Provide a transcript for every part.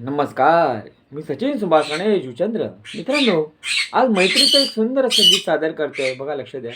नमस्कार मी सचिन सुभाष गणेश जुचंद्र मित्रांनो आज मैत्रीचं एक सुंदर असं गीत सादर करतोय. बघा लक्ष द्या.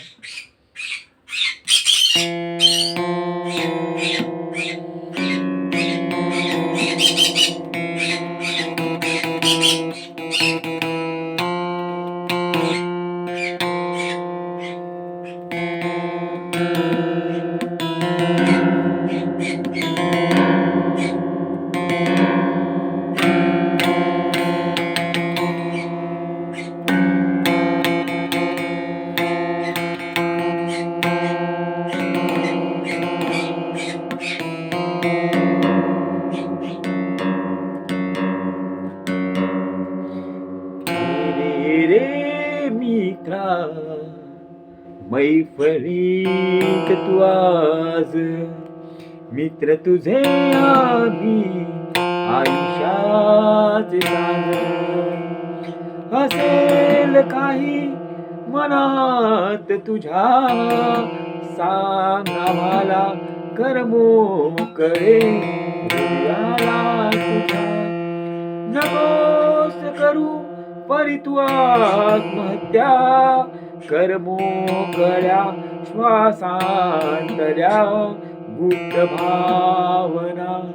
मैफलीत तू आज. मित्र तुझे आम्ही आयुष्यात असेल काही मनात तुझ्या सांगा मला करमो करे. नकोस करू परी तू आत्महत्या करमो श्वासांतल्या गुप्त भावना.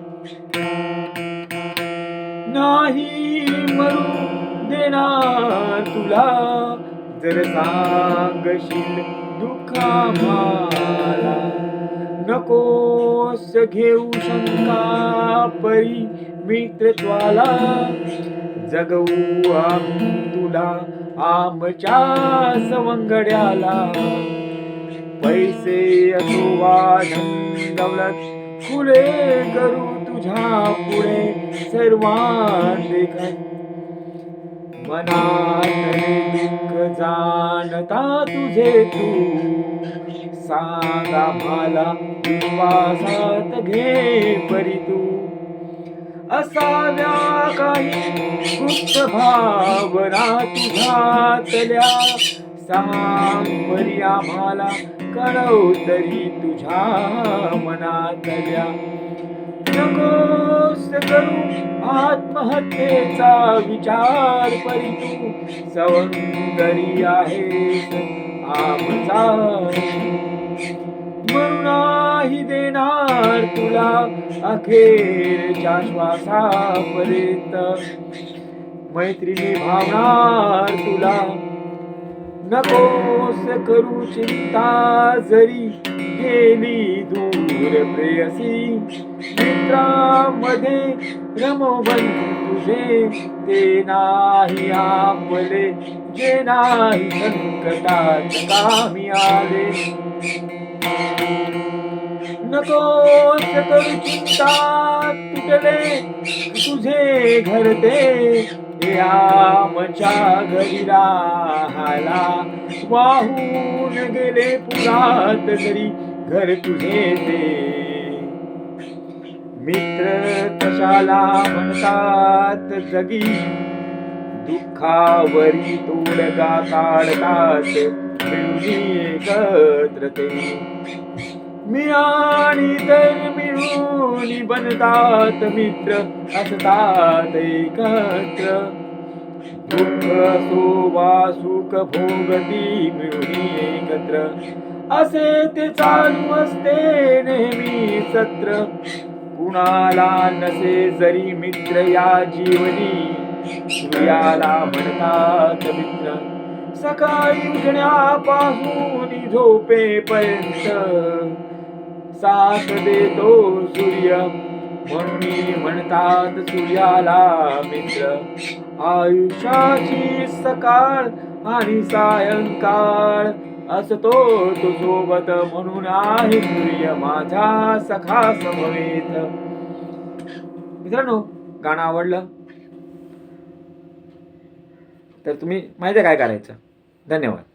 नाही मरू देणार तुला जर सांगशील दुःखा मला नकोस घेऊ शंका परी मित्रत्वाला. जगवू आम्ही तुला आमच्या सवंगड्याला पैसे असो वा धन दौलत खुले करू तुझ्या पुढे सर्वां देखत मनातले दुःख जाणता तुझे तू. सांगा मला विश्वासात घे परी तू. असाव्या काही गुप्त भावना तुझ्यातल्या सांग परी आम्हाला कळव तरी तुझ्या मनातल्या. नकोस करू आत्महत्येचा विचार परी तू. सवंगरी आहेस आमचा. नाही देणार तुला अखेरच्या श्वासापर्यंत मैत्रिणी भावणार तुला. नकोस करू चिंता जरी गेली दूर प्रेयसी. मित्रामध्ये रमवन तुझे ते नाही आपले. जे नाही संकटात कामी आले. नकोस करू चिंता तुटले तुझे घरते. आमच्या घरी राहायला वाहून गेले पुरात जरी घर तुझे ते. मित्र कशाला म्हणतात जगी? दुःखावरी तोडगा काढतात मिळून एकत्र ते. मी आणि तर मिळून बनतात मित्र असतात एकत्र. दुःख सोबा सुख भोगती मिळून एकत्र. असे ते चालू असते नेहमी सत्र. कुणाला नसे जरी मित्र या जीवनी सूर्याला म्हणतात मित्र. सकाळी उठण्यापासून झोपेपर्यंत साथ देतो सूर्य। म्हणून म्हणतात सूर्याला मित्र. आयुष्याची सकाळ आणि सायंकाळ असतो तो सोबत म्हणून आहे सूर्य माझा सखा समवेत. मित्रांनो गाणं आवडलं? तर तुम्ही माहिती आहे काय करायचं? धन्यवाद.